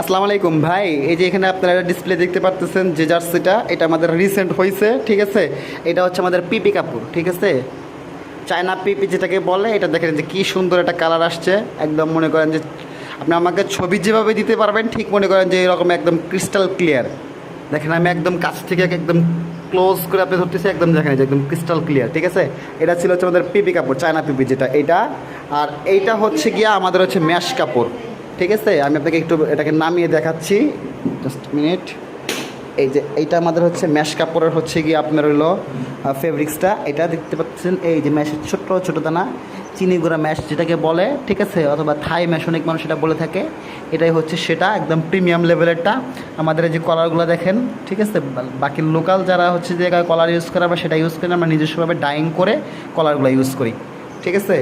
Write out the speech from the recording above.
আসসালামু আলাইকুম ভাই, এই যে এখানে আপনারা ডিসপ্লে দেখতে পারতেছেন যে জার্সিটা, এটা আমাদের রিসেন্ট হয়েছে ঠিক আছে? এটা হচ্ছে আমাদের পিপি কাপুর ঠিক আছে? চায়না পিপি যেটাকে বলে, এটা দেখেন যে কী সুন্দর একটা কালার আসছে। একদম মনে করেন যে আপনি আমাকে ছবি যেভাবে দিতে পারবেন, ঠিক মনে করেন যে এরকম একদম ক্রিস্টাল ক্লিয়ার দেখেন আমি একদম কাছ থেকে একদম ক্লোজ করে আপনি ধরতেছি, একদম দেখেন যে একদম ক্রিস্টাল ক্লিয়ার ঠিক আছে? এটা ছিল হচ্ছে আমাদের পিপি কাপড় চায়না পিপি যেটা, এটা। আর এইটা হচ্ছে গিয়া আমাদের হচ্ছে ম্যাশ কাপড় ঠিক আছে, আমি আপনাকে একটু এটাকে নামিয়ে দেখাচ্ছি। জাস্ট মিনিট এই যে এইটা আমাদের হচ্ছে ম্যাশ কাপড়ের হচ্ছে গিয়ে আপনার হলো ফেব্রিক্সটা এটা দেখতে পাচ্ছেন, এই যে ম্যাশের ছোট্ট, ছোটো দানা, চিনি গুঁড়া ম্যাশ যেটাকে বলে, ঠিক আছে? অথবা থাই ম্যাশ অনেক মানুষ এটা বলে থাকে। এটাই হচ্ছে সেটা, একদম প্রিমিয়াম লেভেলেরটা আমাদের এই যে কলারগুলো দেখেন, ঠিক আছে? বাকি লোকাল যারা হচ্ছে যে কলার ইউজ করে, আমরা সেটা ইউজ করি আমরা নিজস্বভাবে ডাইং করে কলারগুলো ইউজ করি। ঠিক আছে?